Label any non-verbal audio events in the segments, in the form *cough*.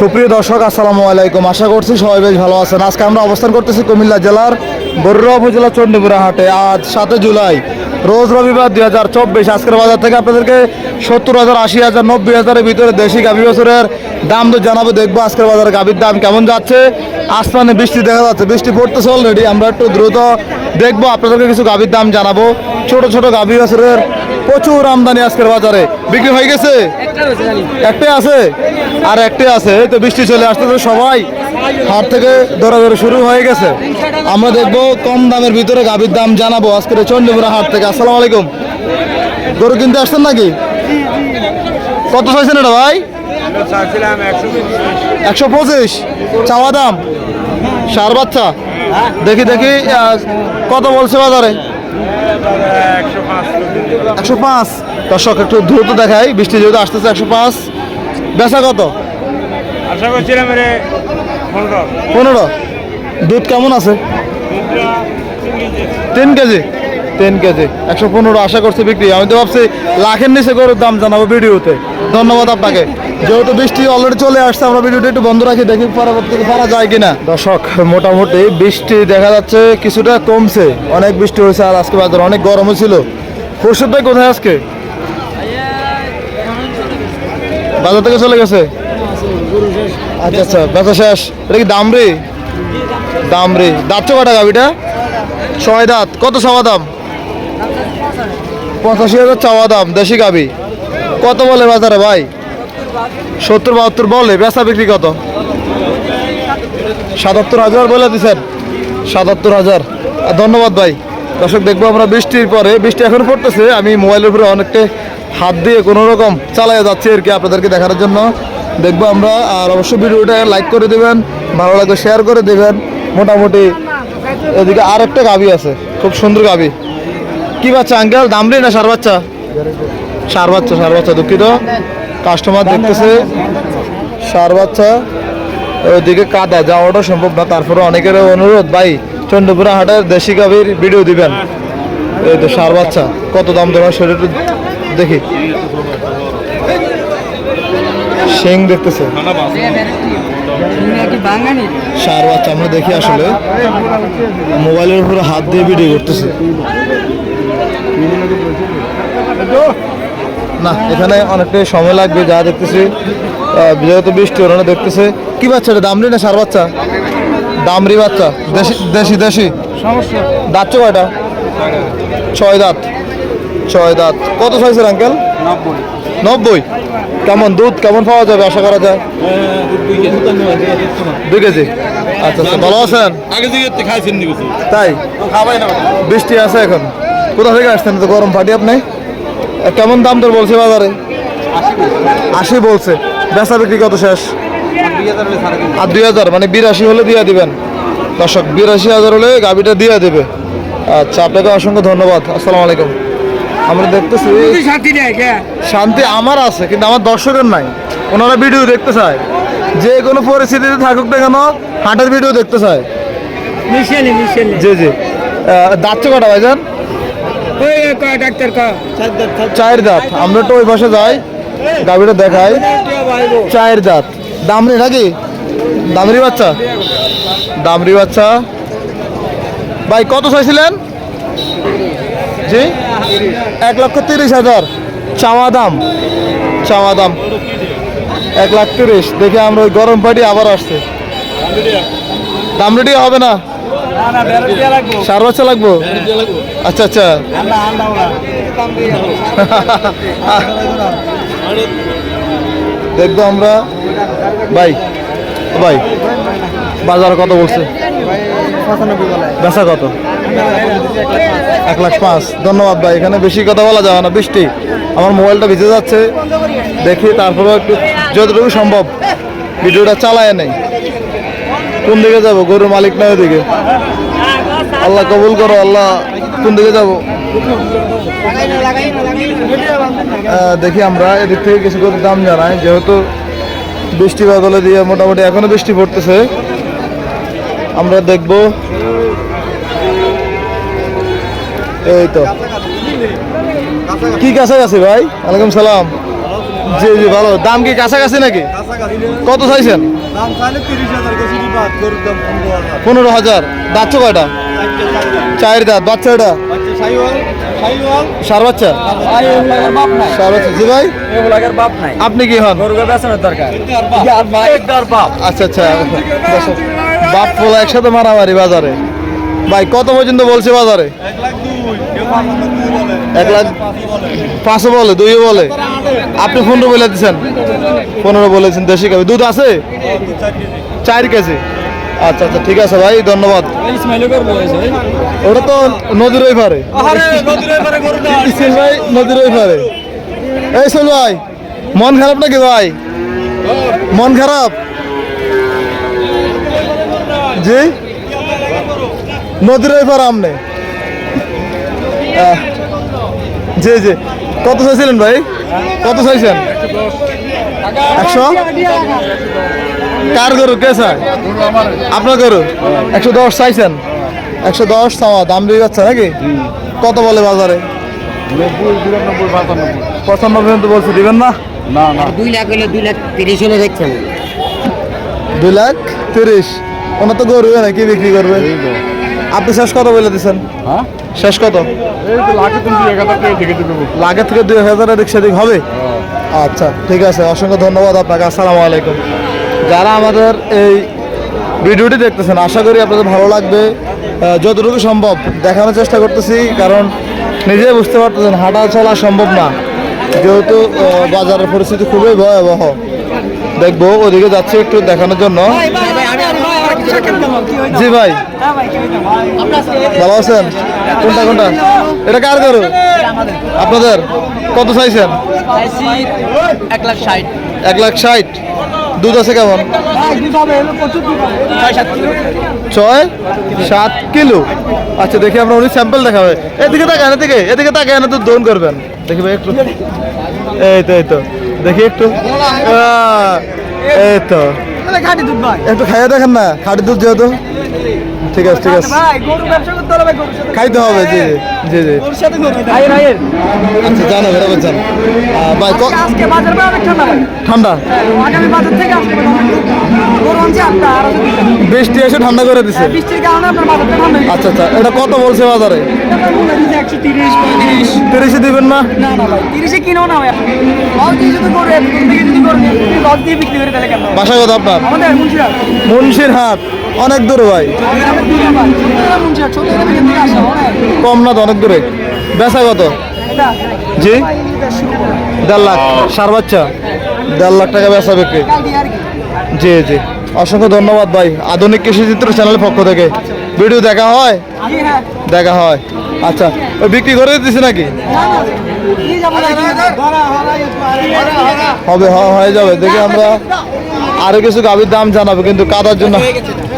সুপ্রিয় দর্শক, আসসালামু আলাইকুম। আশা করছি সবাই বেশ ভালো আছেন। আজকে আমরা অবস্থান করতেছি কুমিল্লা জেলার বরুড়া উপজেলা চণ্ডীপুরা হাটে। আজ সাতই জুলাই, রোজ রবিবার দুই হাজার চব্বিশ। আজকের বাজার থেকে আপনাদেরকে সত্তর হাজার, আশি হাজার, নব্বই হাজারের ভিতরে দেশি গাভী বছরের দাম তো জানাব। দেখব আজকের বাজারে গাভীর দাম কেমন যাচ্ছে। আসমানে বৃষ্টি দেখা যাচ্ছে। বৃষ্টি পড়তেছে অলরেডি আমরা একটু দ্রুত দেখব, আপনাদেরকে কিছু গাভীর দাম জানাব। ছোট ছোট গাভী বছরের প্রচুর আমদানি আজকের বাজারে। বিক্রি হয়ে গেছে? একটাই আছে? আর একটাই আছে তো বৃষ্টি চলে আসতেছে সবাই। হাট থেকে দৌড়াদৌড়ি শুরু হয়ে গেছে। আমরা দেখব, কম দামের ভিতরে গাভীর দাম জানাব আজকের চন্ডীপুরা হাট থেকে। আসসালামু আলাইকুম। গরু কিনতে আসছেন নাকি? কত চাইছেন এটা ভাই? একশো পঁচিশ। চাওয়া দাম? সার বাচ্চা? দেখি দেখি কত বলছে বাজারে? একশো পাঁচ। দর্শক একটু দ্রুত দেখাই বৃষ্টি যেহেতু আসতেছে একশো পাঁচ। বেচা কত? আশা করছিলাম পনেরো। পনেরো। দুধ কেমন আছে? তিন কেজি। তিন কেজি। একশো পনেরো আশা করছি বিক্রি। আমি তো ভাবছি লাখের নিচে গরুর দাম জানাব ভিডিওতে। ধন্যবাদ আপনাকে। যেহেতু বৃষ্টি অলরেডি চলে আসছে, আমরা ভিডিওটা একটু বন্ধ রাখি, দেখি পরবর্তীতে পারা যায় কিনা। দর্শক, মোটামুটি বৃষ্টি দেখা যাচ্ছে, কিছুটা কমছে। অনেক বৃষ্টি হয়েছে, আর আজকে বাজার অনেক গরমও ছিল। খুরশিদ ভাই, কোথায় আজকে? বাজার থেকে চলে গেছে? আচ্ছা আচ্ছা বেচা শেষ। এটা কি দাম রে? দাম রে। দাঁতছো কটা গাবিটা ছয় দাঁত। কত চাওয়া দাম? পঁচাশি হাজার চাওয়া দাম, দেশি গাবি। কত বলে বাজারে ভাই? সত্তর বাহাত্তর বলে, বেচা বিক্রি কত? সাতাত্তর হাজার বলে দিচ্ছেন সাতাত্তর হাজার। ধন্যবাদ ভাই। দর্শক, দেখব আমরা বৃষ্টির পরে। বৃষ্টি এখন পড়তেছে, আমি মোবাইলের উপরে অনেকটা হাত দিয়ে কোনো রকম চালাই যাচ্ছি আর কি আপনাদেরকে দেখানোর জন্য। দেখব আমরা, আর অবশ্যই ভিডিওটা লাইক করে দেবেন, ভালো লাগলে শেয়ার করে দেবেন। মোটামুটি এদিকে আর একটা গাবি আছে, খুব সুন্দর গাবি কি বাচ্চা আঙ্কেল দামরি না সার বাচ্চা? সার বাচ্চা সার বাচ্চা, দুঃখিত। কাস্টমার দেখতেছে, সার বাচ্চা, ওইদিকে কাদা যাওয়াটা সম্ভব না তারপরে অনেকের অনুরোধ, ভাই চন্ডপুরা হাটের দেশি গাভীর ভিডিও দিবেন। এই তো সার বাচ্চা, কত দাম তোমার শরীর দেখি। শিং দেখতেছে। সার বাচ্চা আমরা দেখি আসলে। মোবাইলের উপরে হাত দিয়ে ভিডিও করতেছে। না এখানে অনেকটাই সময় লাগবে যা দেখতেছি। যেহেতু বৃষ্টি ওখানে দেখতেছে। কি বাচ্চা এটা দামরি না সার বাচ্চা? দামরি বাচ্চা দেশি দেশি দেশি? সমস্যা। দাঁত চো কয়টা ছয় দাঁত ছয় দাঁত। কত চাইছেন আঙ্কেল? নব্বই। কেমন দুধ কেমন পাওয়া যাবে আশা করা যায়? দুই কেজি। আচ্ছা আচ্ছা ভালো আছেন? আগে খাইছেন তাই? বৃষ্টি আছে এখন। কোথা থেকে আসছেন? তো গরম ফাটি আপনি? কেমন দাম তোর বলছে বাজারে? আশি বলছে। বেচা বিক্রি কত শেষ? আর দুই হাজার মানে বিরাশি হলে দিয়ে দিবেন। দর্শক বিরাশি হাজার হলে গাবিটা দিয়ে দেবে। আচ্ছা আপনাকে অসংখ্য ধন্যবাদ। আসসালামু আলাইকুম। আমরা দেখতেছি শান্তি নেই কে? শান্তি আমার আছে কিন্তু আমার দর্শকের নাই। ওনারা ভিডিও দেখতে চায়। যে কোনো পরিস্থিতিতে থাকুক না কেন হাটের ভিডিও দেখতে চায়। মিশেলি মিশেলি জি জি। আহ, দাঁত কটা ভাইজান। ডাক্তার কা চায়ের দাঁত আমরা তো ওই পাশে যাই গাভিটা দেখাই। চায়ের দাঁত। দামরি নাকি? দামরি বাচ্চা? দামরি বাচ্চা। ভাই কত চাইছিলেন? জি? এক লক্ষ তিরিশ হাজার। চাওয়া দাম। চাওয়া দাম। এক লাখ তিরিশ। দেখে আমরা ওই গরম পাটি আবার আসছে। দামরিটি হবে না? সার বাচ্চা লাগবো? আচ্ছা আচ্ছা। *laughs* দেখব আমরা। ভাই ভাই বাজার কত বলছে? বেচা কত? এক লাখ পাঁচ। ধন্যবাদ ভাই এখানে বেশি কথা বলা যাবে না। বৃষ্টি আমার মোবাইলটা ভিজে যাচ্ছে। দেখি তারপরে একটু যতটুকু সম্ভব। ভিডিওটা চালায় নেই। কোন দিকে যাব? গরুর মালিক না ওদিকে আল্লাহ কবুল করো আল্লাহ কোন দিকে যাব? দেখি আমরা এদিক থেকে কিছু করে দাম জানাই। যেহেতু বৃষ্টি বাদলে দিয়ে মোটামুটি এখনও বৃষ্টি পড়তেছে আমরা দেখব। এই তো। কি কাছাকাছি ভাই? ওয়ালাইকুম সালাম। জি জি ভালো। দাম কি কাছাকাছি নাকি? কত চাইছেন? পনেরো হাজার। দাচ্ছ কয়টা? চার দাঁত বাচ্চা এটা বাচ্চা সাইওয়াল সাইওয়াল। সার বাচ্চা? বাপ সার বাচ্চা। জি ভাই? বাপ নাই। আপনি কি হন? দরকার। বাপ। আচ্ছা আচ্ছা বাপ পোলা একসাথে মারামারি বাজারে। ভাই কত পর্যন্ত বলছে বাজারে? এক লাখ দুই কেউ পাঁচ লাখ দুই বলে। দুইও বলে। আপনি পনেরো বলে দিচ্ছেন পনেরো বলেছেন দেশি গাভি দুধ আছে? চার কেজি। আচ্ছা আচ্ছা ঠিক আছে ভাই ধন্যবাদ। ওটা তো নদীর ওই পারে। ইসমাইল ভাই নদীর ওই পারে। এই শোন ভাই মন খারাপ নাকি ভাই? মন খারাপ? জি? নদীর ওই পারে আমনে। জি জি। কত চাইছিলেন ভাই? কত চাইছেন? একশো? কার গরু? কে চায়? আপনার গরু? একশো দশ চাইছেন? একশো দশ চাওয়া দাম দিয়ে যাচ্ছে নাকি? কত বলে বাজারে? পঁচানব্বই পর্যন্ত বলছে দিবেন না? না না। দুই লাখ হলে দুই লাখ তিরিশ হলে দেখছেন দুই লাখ তিরিশ? ওনার তো গরু না কি বিক্রি করবে? আপনি শেষ কত বলে দিচ্ছেন হ্যাঁ? শেষ কত? লাগে থেকে দুই হাজার এদিক সেদিক হবে? আচ্ছা ঠিক আছে অসংখ্য ধন্যবাদ আপনাকে আসসালামু আলাইকুম। যারা আমাদের এই ভিডিওটি দেখতেছেন আশা করি আপনাদের ভালো লাগবে। যতটুকু সম্ভব দেখানোর চেষ্টা করতেছি কারণ নিজে বুঝতে পারতেছেন হাঁটা চলা সম্ভব না। যেহেতু বাজারের পরিস্থিতি খুবই ভয়াবহ। দেখব ওদিকে যাচ্ছি একটু দেখানোর জন্য। জি ভাই। ভালো আছেন? কোনটা কোনটা? এটা কার করো আপনাদের? কত চাইছেন? এক লাখ ষাট। এক লাখ ষাট। দুধ আছে কেমন? ছয় সাত কিলো। আচ্ছা দেখি আমরা উনি স্যাম্পল দেখাবে। এদিকে তাকান এদিকে এদিকে তাকান তো দোন করবেন। দেখি ভাই একটু এই তো এই তো। দেখি একটু। এই তো। খাটি দুধ ভাই। একটু খাইয়া দেখেন না খাটি দুধ যেহেতু। ঠিক আছে ঠিক আছে। ভাই গরু ব্যবসা করতে হলে গরুর সাথে খাইতে হবে জি জি জি গরুর সাথে গরু আইয়ের আইয়ের আচ্ছা জানো বলছেন ভাই ক- আজকে বাজার ভাই অনেক ঠান্ডা ভাই। ঠান্ডা? আগামী বাজার থেকে আজকে বাজার অনেক ঠান্ডা। গরু আনছি আটটা আর বৃষ্টি এসে ঠান্ডা করে দিছে। বৃষ্টির কারণে আপনার বাজারটা ঠান্ডা হয়ে আচ্ছা আচ্ছা এটা কত বলছে বাজারে? মনে তিরিশ দিবেন না? না না ভাই তিরিশে কিনো না ভাই। লস দিয়ে যদি করে এতদিন থেকে যদি করে লস দিয়ে বিক্রি করে তাহলে কেন বাসা কথা আপনার? আমাদের মুন্সিরা মুন্সির হাট অনেক দূর ভাই। কম না তো অনেক দূরে। বেচা কত? জি? দেড় লাখ। সার বাচ্চা? দেড় লাখ টাকা বেচা বিক্রি। জি জি। অসংখ্য ধন্যবাদ ভাই। আধুনিক কৃষি চিত্র চ্যানেলের পক্ষ থেকে। ভিডিও দেখা হয়? হ্যাঁ দেখা হয়। আচ্ছা ওই বিক্রি করে দিতেছি নাকি? হবে হ- হয়ে যাবে। দেখি আমরা আরও কিছু গাভীর দাম জানাব কিন্তু কাদার জন্য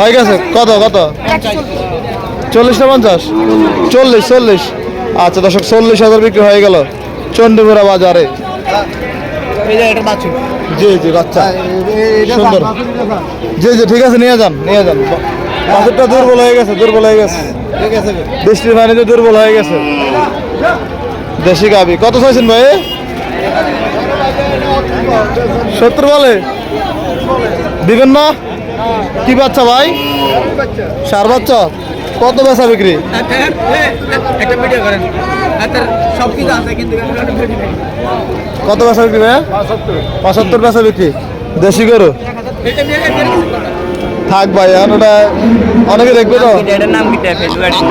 হয়ে গেছে। কত কত? চল্লিশ না পঞ্চাশ? চল্লিশ চল্লিশ। আচ্ছা দর্শক চল্লিশ হাজার বিক্রি হয়ে গেল চন্ডিপুরা বাজারে। জি জি বাচ্চা। সুন্দর। জি জি ঠিক আছে নিয়ে যান নিয়ে যান। বাছুরটা দুর্বল হয়ে গেছে দুর্বল হয়ে গেছে। ঠিক আছে বৃষ্টির পানিতে দুর্বল হয়ে গেছে। দেশি গাবি কত চাইছেন ভাই? সত্তর বলে? দিবেন না? কি বাচ্চা ভাই? সার বাচ্চা। কত বেচা বিক্রি? একটা ভিডিও করেন। সব কিছু আছে কিন্তু কত বেচা বিক্রি ভাইয়া? পঁচাত্তর। বেচা বিক্রি। দেশি গরু? থাক ভাই এখন ওটা অনেকে দেখবে তো। কি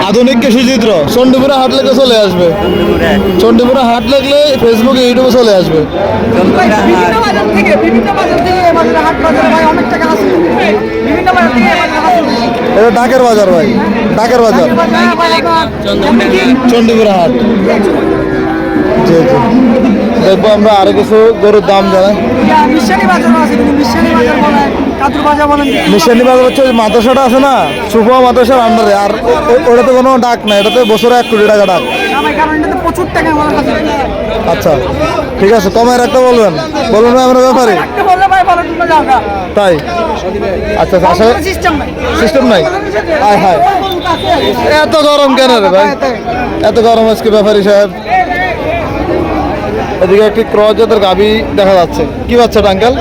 আধুনিক কৃষি চিত্র চন্ডিপুরা হাট লেগে চলে আসবে। চন্ডিপুরা হাট লাগলে ফেসবুকে ইউটিউবে চলে আসবে। এটা ডাকের বাজার ভাই ডাকের বাজার। আপনার চন্ডিপুরা হাট। জি জি। দেখব আমরা আরও কিছু গরুর দাম জানাই। মিশানি বাজার হচ্ছে ওই মাদ্রাসাটা আছে না? সুফা মাদ্রাসার আন্ডারে আর ওটাতে কোনো ডাক নাই। এটাতে বছরে এক কোটি টাকা ডাক। না ভাই কারণ এটাতে প্রচুর টাকা আমার কাছে। আচ্ছা ঠিক আছে কমায় রাখতে বলবেন। বলুন ভাই আমরা ব্যাপারে। একটা না তাই? আচ্ছা আচ্ছা সিস্টেম নাই। সিস্টেম নাই? হায়। হায় এত গরম কেন রে ভাই? এত গরম আজকে ব্যাপারী সাহেব। এদিকে একটি ক্রস জাতের গাভি দেখা যাচ্ছে। কি বাচ্চাটা আঙ্কেল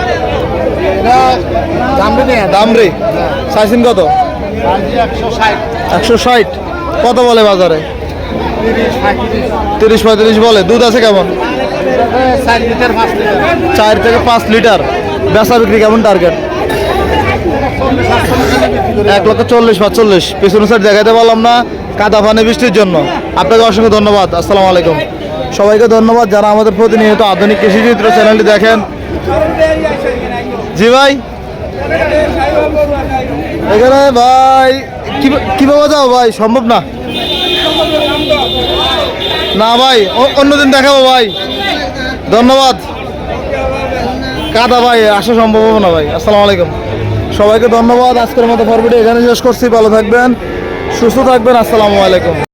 দাম রে সাইসিন কত? একশো ষাট। কত বলে বাজারে? তিরিশ পঁয়ত্রিশ বলে। দুধ আছে কেমন? চার থেকে পাঁচ লিটার। বেচা বিক্রি কেমন টার্গেট? এক লক্ষ চল্লিশ, পাঁচচল্লিশ। পিছনে সাইড দেখাতে পারলাম না, কাদা পানি বৃষ্টির জন্য। আপনাকে অসংখ্য ধন্যবাদ। আসসালামু আলাইকুম। সবাইকে ধন্যবাদ যারা আমাদের প্রতিনিয়ত আধুনিক কৃষি চিত্র চ্যানেলটি দেখেন। জি ভাই। এখানে ভাই কীভাবে যাও ভাই? সম্ভব না। না ভাই অন্যদিন দেখাবো ভাই। ধন্যবাদ। কাদা ভাই, আসা সম্ভব হবে না ভাই। আসসালামু আলাইকুম। সবাইকে ধন্যবাদ। আজকের মতো পর্বটি এখানে শেষ করছি। ভালো থাকবেন, সুস্থ থাকবেন। আসসালামু আলাইকুম।